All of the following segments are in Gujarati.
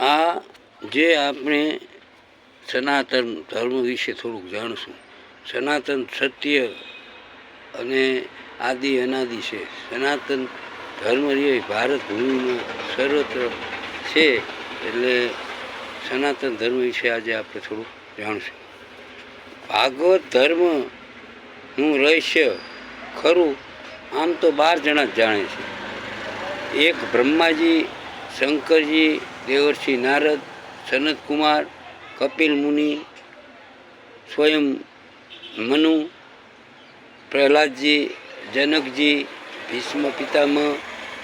આ જે આપણે સનાતન ધર્મ વિશે થોડુંક જાણશું. સનાતન સત્ય અને આદિ અનાદિ છે. સનાતન ધર્મ એ ભારત ભૂમિમાં સર્વત્ર છે એટલે સનાતન ધર્મ વિશે આજે આપણે થોડુંક જાણશું. ભાગવત ધર્મનું રહસ્ય ખરું, આમ તો બાર જણા જ જાણે છે. એક બ્રહ્માજી, શંકરજી દેવર્ષિ નારદ સનતકુમાર કપિલ મુનિ, સ્વયં મનુ, પ્રહલાદજી, જનકજી, ભીષ્મ પિતામહ,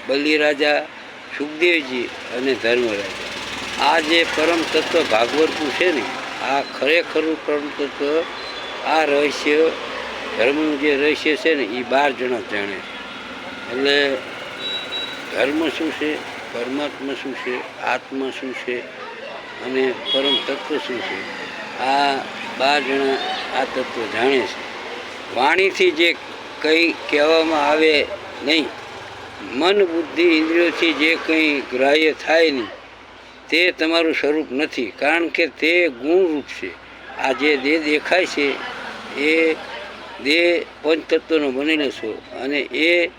બલિરાજા, સુખદેવજી અને ધર્મરાજા. આ જે પરમ તત્વ ભાગવતનું છે ને, આ ખરેખરું પરમ તત્વ, આ રહસ્ય, ધર્મનું જે રહસ્ય છે ને, એ બાર જણા જાણે છે. એટલે ધર્મ શું છે? પરમાત્મા શું છે, આત્મા શું છે, અને પરમ તત્વ શું છે, આ બાર જણા આ તત્વ જાણે છે. વાણીથી જે કંઈ કહેવામાં આવે નહીં, મન બુદ્ધિ ઇન્દ્રિયોથી જે કંઈ ગ્રાહ્ય થાય નહીં, તે તમારું સ્વરૂપ નથી, કારણ કે તે ગુણરૂપ છે. આ જે દેહ દેખાય છે, એ દેહ પંચતત્વનો બનેલો છો, અને એ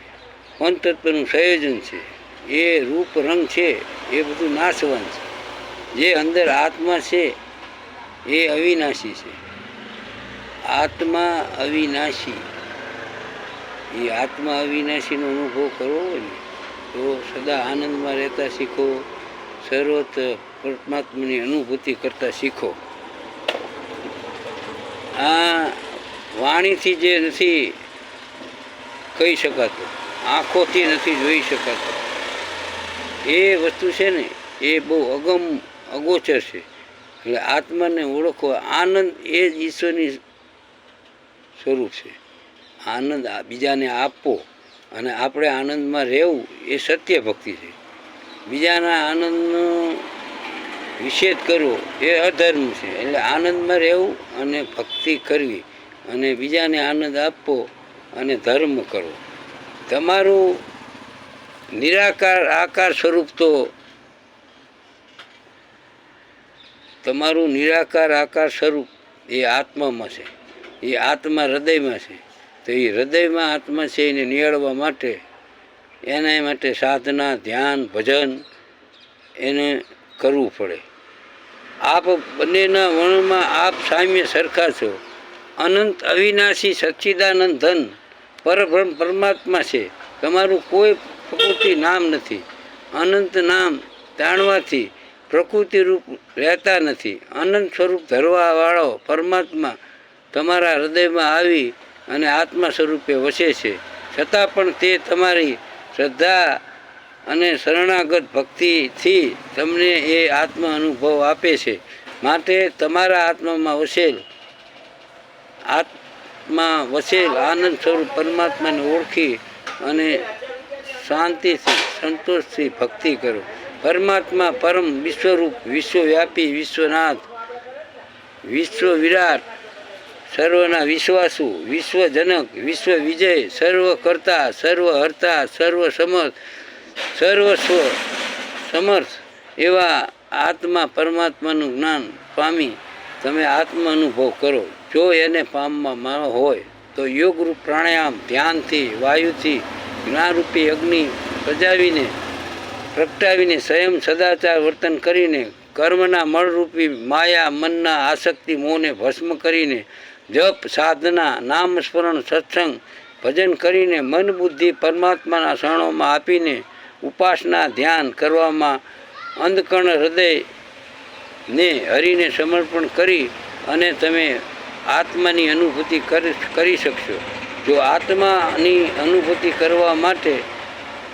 પંચતત્વનું સંયોજન છે. એ રૂપ રંગ છે, એ બધું નાશવંત છે. જે અંદર આત્મા છે, એ અવિનાશી છે. આત્મા અવિનાશી. એ આત્મા અવિનાશીનો અનુભવ કરવો હોય ને, તો સદા આનંદમાં રહેતા શીખો, સર્વત પરમાત્માની અનુભૂતિ કરતા શીખો. આ વાણીથી જે નથી કહી શકાતું, આંખોથી નથી જોઈ શકાતું. એ વસ્તુ છે ને, એ બહુ અગમ, અગોચર છે. એટલે આત્માને ઓળખવો આનંદ એ જ ઈશ્વરની સ્વરૂપ છે. આનંદ બીજાને આપવો અને આપણે આનંદમાં રહેવું એ સત્ય ભક્તિ છે. બીજાના આનંદનો નિષેધ કરવો એ અધર્મ છે. એટલે આનંદમાં રહેવું અને ભક્તિ કરવી અને બીજાને આનંદ આપવો અને ધર્મ કરવો. તમારું નિરાકાર, આકાર સ્વરૂપ તો તમારું નિરાકાર, આકાર સ્વરૂપ એ આત્મામાં છે. એ આત્મા હૃદયમાં છે. તો એ હૃદયમાં આત્મા છે એને નિહાળવા માટે, એના માટે સાધના, ધ્યાન, ભજન એને કરવું પડે. આપ બંનેના વર્ણમાં આપ સામ્ય સરખા છો. અનંત અવિનાશી સચ્ચિદાનંદ ધન પરબ્રહ્મ પરમાત્મા છે. તમારું કોઈ પ્રકૃતિ નામ નથી, અનંત નામ જાણવાથી પ્રકૃતિ રૂપ રહેતા નથી. અનંત સ્વરૂપ ધરવાવાળો પરમાત્મા તમારા હૃદયમાં આવી અને આત્મા સ્વરૂપે વસે છે. છતાં પણ તે તમારી શ્રદ્ધા અને શરણાગત ભક્તિથી તમને એ આત્મ અનુભવ આપે છે. માટે તમારા આત્મામાં વસેલ, આત્મા વસેલ, આનંદ સ્વરૂપ પરમાત્માને ઓળખી અને શાંતિથી, સંતોષથી ભક્તિ કરો. પરમાત્મા પરમ વિશ્વરૂપ, વિશ્વવ્યાપી, વિશ્વનાથ વિશ્વ વિરાટ સર્વના વિશ્વાસુ, વિશ્વજનક વિશ્વ વિજય સર્વ કરતા સર્વ હર્તા સર્વ સમર્થ સર્વસ્વ સમર્થ એવા આત્મા પરમાત્માનું જ્ઞાન પામી તમે આત્મ અનુભવ કરો. જો એને પામવામાં હોય તો યોગરૂપ પ્રાણાયામ ધ્યાનથી, વાયુથી જ્ઞાનરૂપી અગ્નિ સજાવીને પ્રગટાવીને સંયમ સદાચાર વર્તન કરીને, કર્મના મળરૂપી માયા, મનના આસક્તિ, મોહને ભસ્મ કરીને, જપ, સાધના, નામ, સ્મરણ, સત્સંગ, ભજન કરીને, મન, બુદ્ધિ, પરમાત્માના શરણોમાં આપીને, ઉપાસના, ધ્યાન કરવામાં, અંધકર્ણ હૃદયને હરિને સમર્પણ કરી અને તમે આત્માની અનુભૂતિ કરી શકશો. જો આત્માની અનુભૂતિ કરવા માટે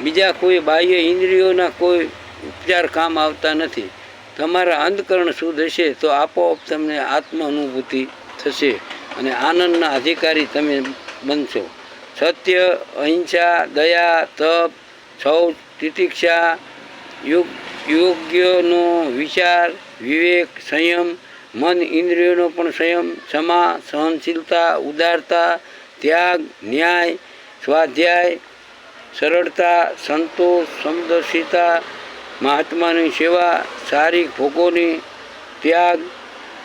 બીજા કોઈ બાહ્ય ઇન્દ્રિયોના કોઈ ઉપચાર કામ આવતા નથી. તમારા અંધકરણ શુદ્ધ હશે તો આપોઆપ તમને આત્મ અનુભૂતિ થશે અને આનંદના અધિકારી તમે બનશો. સત્ય, અહિંસા, દયા, તપ સૌ તિતિક્ષા, યોગ, યોગ્યનો વિચાર, વિવેક, સંયમ, મન ઇન્દ્રિયોનો પણ સંયમ, ક્ષમા, સહનશીલતા, ઉદારતા ત્યાગ, ન્યાય, સ્વાધ્યાય, સરળતા, સંતોષ, સમદર્શિતા, મહાત્માની સેવા, સારી ભોગોની ત્યાગ.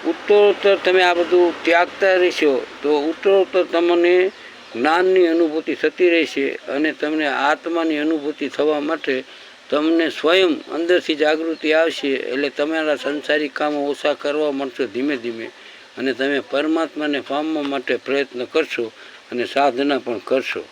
ઉત્તરોત્તર તમે આ બધું ત્યાગતા રહેશો તો ઉત્તરોત્તર તમને જ્ઞાનની અનુભૂતિ થતી રહેશે અને તમને આત્માની અનુભૂતિ થવા માટે તમને સ્વયં અંદરથી જાગૃતિ આવશે એટલે તમારા સંસારિક કામો ઓછા કરવા માંડશો ધીમે ધીમે અને તમે પરમાત્માને પામવા માટે પ્રયત્ન કરશો. અને સાધના પણ કરશો.